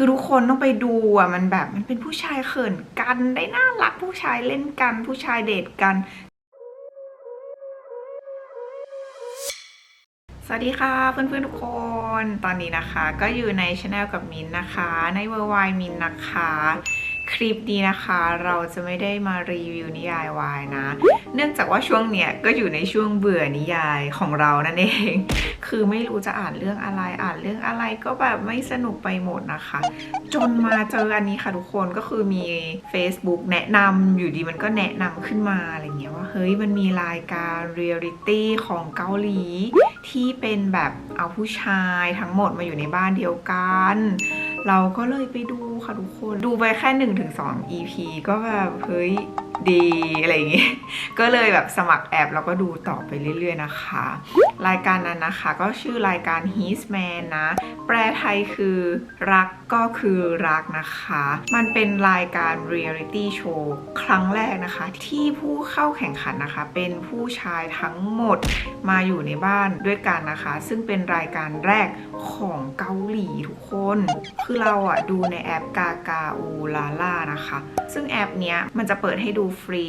คือทุกคนต้องไปดูอะมันแบบมันเป็นผู้ชายเขินกันได้น่ารักผู้ชายเล่นกัน ผู้ชายเดทกัน สวัสดีค่ะเพื่อนๆทุกคน ตอนนี้นะคะ ก็อยู่ในช anel กับมินนะคะ ในเวอร์ไวมินนะคะ คลิปนี้นะคะ เราจะไม่ได้มารีวิวนิยายวายนะ เนื่องจากว่าช่วงเนี้ยก็อยู่ในช่วงเบื่อนิยายของเรานั่นเอง คือไม่รู้จะอ่านเรื่องอะไรอ่านเรื่องอะไรก็แบบไม่สนุกไปหมดนะคะ จนมาเจออันนี้ค่ะทุกคนก็คือมี Facebook แนะนำอยู่ดีมันก็แนะนำขึ้นมาอะไรเงี้ยว่าเฮ้ยมันมีรายการเรียลิตี้ของเกาหลีที่เป็นแบบเอาผู้ชายทั้งหมดมาอยู่ในบ้านเดียวกัน เราก็เลยไปดูค่ะทุกคน ดูไปแค่1นถึงส EP ก็แบบเฮ้ยดีอะไรอย่างงี้ ก็เลยแบบสมัครแอปแล้วก็ดูต่อไปเรื่อยๆนะคะ รายการนั้นนะคะก็ชื่อรายการ His Man นะ แปลไทยคือรักก็คือรักนะคะ มันเป็นรายการเรียลิตี้โชว์ครั้งแรกนะคะ ที่ผู้เข้าแข่งขันนะคะ เป็นผู้ชายทั้งหมดมาอยู่ในบ้านด้วยกันนะคะ ซึ่งเป็นรายการแรกของเกาหลีทุกคนคือเราอะดูในแอปกากาอูลาล่านะคะ ซึ่งแอปเนี้ยมันจะเปิดให้ดูฟรี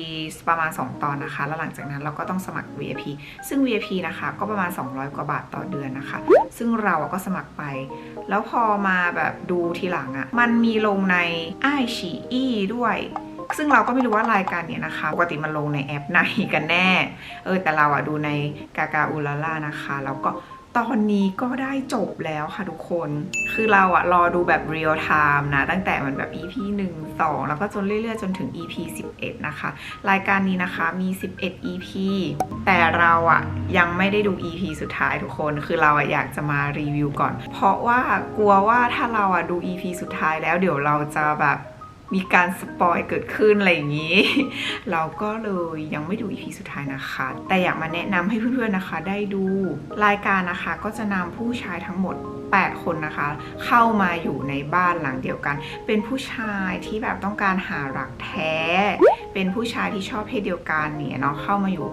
ประมาณ 2 ตอนนะคะ แล้วหลังจากนั้นเราก็ต้องสมัคร VIP ซึ่ง VIP นะคะ ก็ประมาณ 200 กว่าบาทต่อเดือนนะคะ ซึ่งเราก็สมัครไป แล้วพอมาแบบดูทีหลังอะมันมีลงในไอชีอีด้วยซึ่งเราก็ไม่รู้ว่ารายการเนี้ยนะคะ ปกติมันลงในแอปไหนกันแน่ เออแต่เราอะดูในกากาอูลาล่านะคะ แล้วก็ ตอนนี้ก็ได้จบแล้วค่ะทุกคน คือเราอะรอดูแบบเรียลไทม์นะ ตั้งแต่มันแบบ EP 1 2 แล้วก็จนเรื่อยๆ จนถึง EP 11 นะคะ รายการนี้นะคะมี 11 EP แต่เราอะยังไม่ได้ดู EP สุดท้ายทุกคน คือเราอะอยากจะมารีวิวก่อน เพราะว่ากลัวว่าถ้าเราอะดู EP สุดท้ายแล้วเดี๋ยวเราจะแบบ มีการสปอยเกิดขึ้นอะไรอย่างนี้ เราก็เลยยังไม่ดูอีพีสุดท้ายนะคะ แต่อยากมาแนะนำให้เพื่อนๆนะคะได้ดู รายการนะคะก็จะนำผู้ชายทั้งหมด 8 คนนะคะ เข้ามาอยู่ในบ้านหลังเดียวกัน เป็นผู้ชายที่แบบต้องการหารักแท้ เป็นผู้ชายที่ชอบเพศเดียวกันเนี่ยเนาะเข้ามาอยู่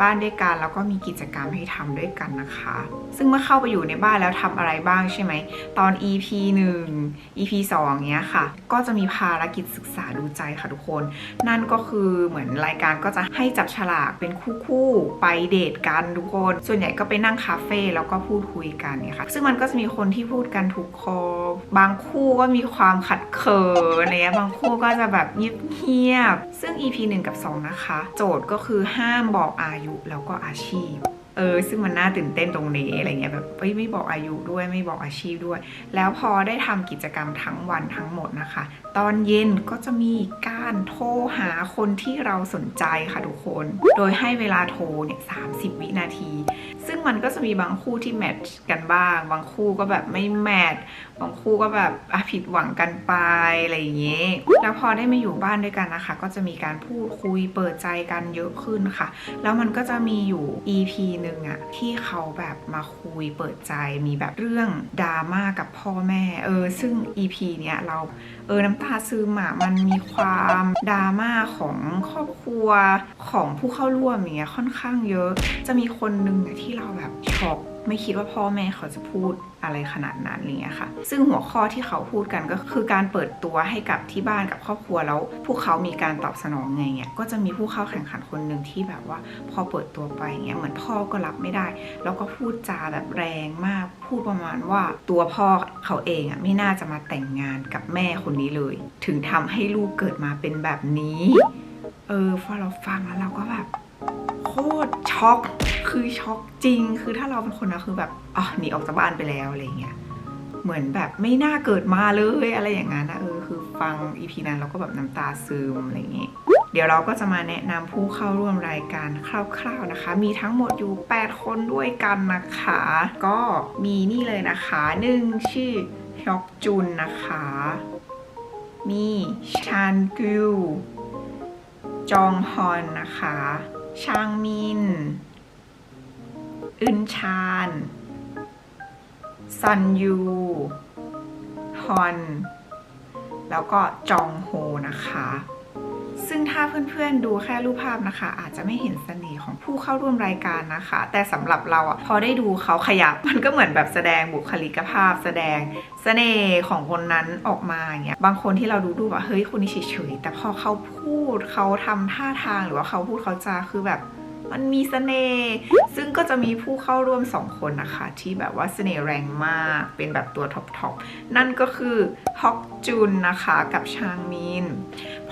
บ้านด้วยกันแล้วก็มีกิจกรรมให้ทำด้วยกันนะคะ ซึ่งเมื่อเข้าไปอยู่ในบ้านแล้วทำอะไรบ้างใช่ไหม ตอน EP 1 EP 2เนี้ยค่ะ ก็จะมีภารกิจศึกษาดูใจค่ะทุกคน นั่นก็คือเหมือนรายการก็จะให้จับฉลากเป็นคู่ๆไปเดทกันทุกคน ส่วนใหญ่ก็ไปนั่งคาเฟ่แล้วก็พูดคุยกันเนี่ยค่ะ ซึ่งมันก็จะมีคนนที่พูดกันถูกคอ บางคู่ก็มีความขัดเขินอะไรเงี้ยบางคู่ก็จะแบบเงียบๆซึ่ง EP 1 กับ 2 นะคะ โจทย์ก็คือห้ามบอกอายุแล้วก็อาชีพ เออซึ่งมันน่าตื่นเต้นตรงนี้อะไรเงี้ยแบบเอ้ยไม่บอกอายุด้วยไม่บอกอาชีพด้วย แล้วพอได้ทำกิจกรรมทั้งวันทั้งหมดนะคะ ตอนเย็นก็จะมีการโทรหาคนที่เราสนใจค่ะทุกคน โดยให้เวลาโทรเนี่ย30วินาที ซึ่งมันก็จะมีบางคู่ที่แมทช์กันบ้าง บางคู่ก็แบบไม่แมทช์บางคู่ก็แบบผิดหวังกันไปอะไรอย่างเงี้ยแล้วพอได้มาอยู่บ้านด้วยกันนะคะ ก็จะมีการพูดคุยเปิดใจกันเยอะขึ้นค่ะ แล้วมันก็จะมีอยู่ EP หนึ่งอะที่เขาแบบมาคุยเปิดใจมีแบบเรื่องดราม่ากับพ่อแม่ เออ ซึ่ง EP เนี้ยเราเออน้ำตาซึมอะมันมีความดราม่าของครอบครัวของผู้เข้าร่วมเนี้ยค่อนข้างเยอะ จะมีคนหนึ่งที่เราแบบช็อก ไม่คิดว่าพ่อแม่เขาจะพูดอะไรขนาดนั้นอะไรเงี้ยค่ะ ซึ่งหัวข้อที่เขาพูดกันก็คือการเปิดตัวให้กับที่บ้านกับครอบครัวแล้ว พวกเขามีการตอบสนองไงเงี้ยก็จะมีผู้เข้าแข่งขันคนหนึ่งที่แบบว่า พอเปิดตัวไปเงี้ยเหมือนพ่อก็รับไม่ได้ แล้วก็พูดจาแบบแรงมาก พูดประมาณว่าตัวพ่อเขาเองอะไม่น่าจะมาแต่งงานกับแม่คนนี้เลย ถึงทำให้ลูกเกิดมาเป็นแบบนี้ เออพอเราฟังแล้วเราก็แบบ โคตรช็อกคือช็อกจริง คือถ้าเราเป็นคนนะคือแบบอ๋อหนีออกจากบ้านไปแล้วอะไรเงี้ยเหมือนแบบไม่น่าเกิดมาเลยอะไรอย่างนั้นนะเออคือฟังอีพีนั้นเราก็แบบน้ำตาซึมอะไรอย่างงี้เดี๋ยวเราก็จะมาแนะนำผู้เข้าร่วมรายการคร่าวๆนะคะ มีทั้งหมดอยู่ 8 คนด้วยกันนะคะ ก็มีนี่เลยนะคะหนึ่งชื่อฮยอกจุนนะคะ มีชานกิวจองฮอนนะคะ ชางมิน อึนชานซันยู ฮอน แล้วก็จองโฮนะคะ ซึ่งถ้าเพื่อนๆดูแค่รูปภาพนะคะ อาจจะไม่เห็นเสน่ห์ของผู้เข้าร่วมรายการนะคะ แต่สำหรับเราอะพอได้ดูเขาขยับ มันก็เหมือนแบบแสดงบุคลิกภาพ แสดงเสน่ห์ของคนนั้นออกมาเงี้ยบางคนที่เราดูดูว่าเฮ้ยคนนี้เฉยๆแต่พอเขาพูดเขาทำท่าทางหรือว่าเขาพูดเขาจาคือแบบมันมีเสน่ห์ซึ่งก็จะมีผู้เข้าร่วม 2 คนนะคะ ที่แบบว่าเสน่ห์แรงมาก เป็นแบบตัวท็อปทอปนั่นก็คือฮอกจุนนะคะ กับชางมิน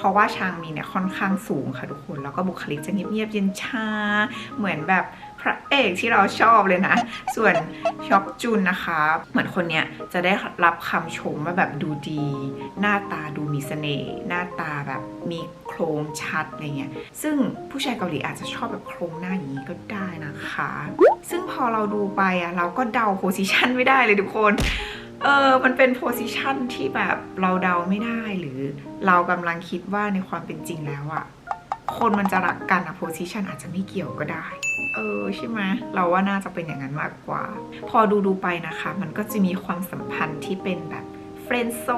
เพราะว่าชางมินเนี่ยค่อนข้างสูงค่ะทุกคน แล้วก็บุคลิกจะเงียบๆเย็นชา เหมือนแบบพระเอกที่เราชอบเลยนะ ส่วนฮอกจุนนะคะ เหมือนคนเนี้ยจะได้รับคำชมว่าแบบดูดี หน้าตาดูมีเสน่ห์หน้าตาแบบมีโครงชัดอะไรเงี้ย ซึ่งผู้ชายเกาหลีอาจจะชอบแบบโครงหน้าอย่างนี้ก็ได้นะคะ ซึ่งพอเราดูไปอะเราก็เดาโพสิชันไม่ได้เลยทุกคน เออ มันเป็นโพสิชันที่แบบเราเดาไม่ได้หรือเรากำลังคิดว่าในความเป็นจริงแล้วอะคนมันจะรักกันอะโพสิชันอาจจะไม่เกี่ยวก็ได้ เออใช่ไหมเราว่าน่าจะเป็นอย่างนั้นมากกว่า พอดูดูไปนะคะ มันก็จะมีความสัมพันธ์ที่เป็นแบบเฟรนด์โซ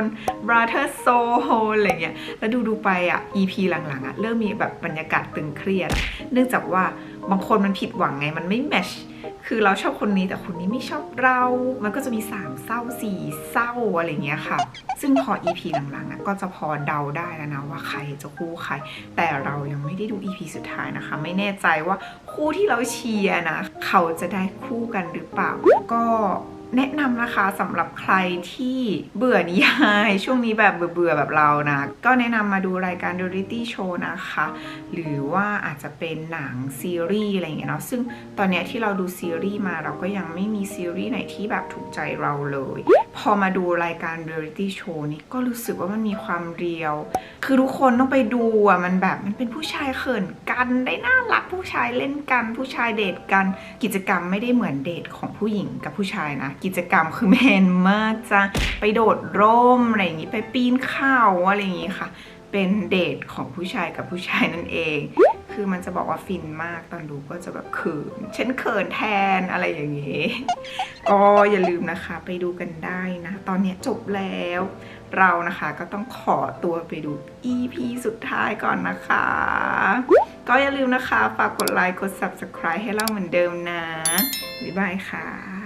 น brother soul อะไรเงี้ย แล้วดูดูไปอะ EP หลังๆอะเริ่มมีแบบบรรยากาศตึงเครียด เนื่องจากว่าบางคนมันผิดหวังไง มันไม่แมช คือเราชอบคนนี้แต่คนนี้ไม่ชอบเรา มันก็จะมีสามเศร้าสี่เศร้าอะไรเงี้ยค่ะ ซึ่งพอ EP หลังๆอะก็จะพอเดาได้แล้วนะว่าใครจะคู่ใคร แต่เรายังไม่ได้ดู EP สุดท้ายนะคะ ไม่แน่ใจว่าคู่ที่เราเชียร์นะ เขาจะได้คู่กันหรือเปล่าก็ แนะนำนะคะสำหรับใครที่เบื่อนิยายช่วงนี้แบบเบื่อๆแบบเรานะ ก็แนะนำมาดูรายการ d o r i t y Show นะคะ หรือว่าอาจจะเป็นหนังซีรีส์อะไรอย่างเงี้ยเนาะซึ่งตอนเนี้ยที่เราดูซีรีส์มาเราก็ยังไม่มีซีรีส์ไหนที่แบบถูกใจเราเลย พอมาดูรายการ d o r i t y Show นี่ก็รู้สึกว่ามันมีความเรียว คือทุกคนต้องไปดูอะมันแบบมันเป็นผู้ชายเขิน กันได้น่ารักผู้ชายเล่นกัน ผู้ชายเดทกัน กิจกรรมไม่ได้เหมือนเดทของผู้หญิงกับผู้ชายนะ กิจกรรมคือแมนมากจ้ะไปโดดร่มอะไรอย่างงี้ไปปีนเขาอะไรอย่างงี้ค่ะ เป็นเดทของผู้ชายกับผู้ชายนั่นเอง คือมันจะบอกว่าฟินมากตอนดูก็จะแบบเขินฉันเขินแทนอะไรอย่างงี้ ก็อย่าลืมนะคะ ไปดูกันได้นะ ตอนเนี้ยจบแล้วเรานะคะก็ต้องขอตัวไปดู EP สุดท้ายก่อนนะคะ ก็อย่าลืมนะคะ ฝากกดไลค์ กด Subscribe ให้เราเหมือนเดิมนะ บ๊ายบายค่ะ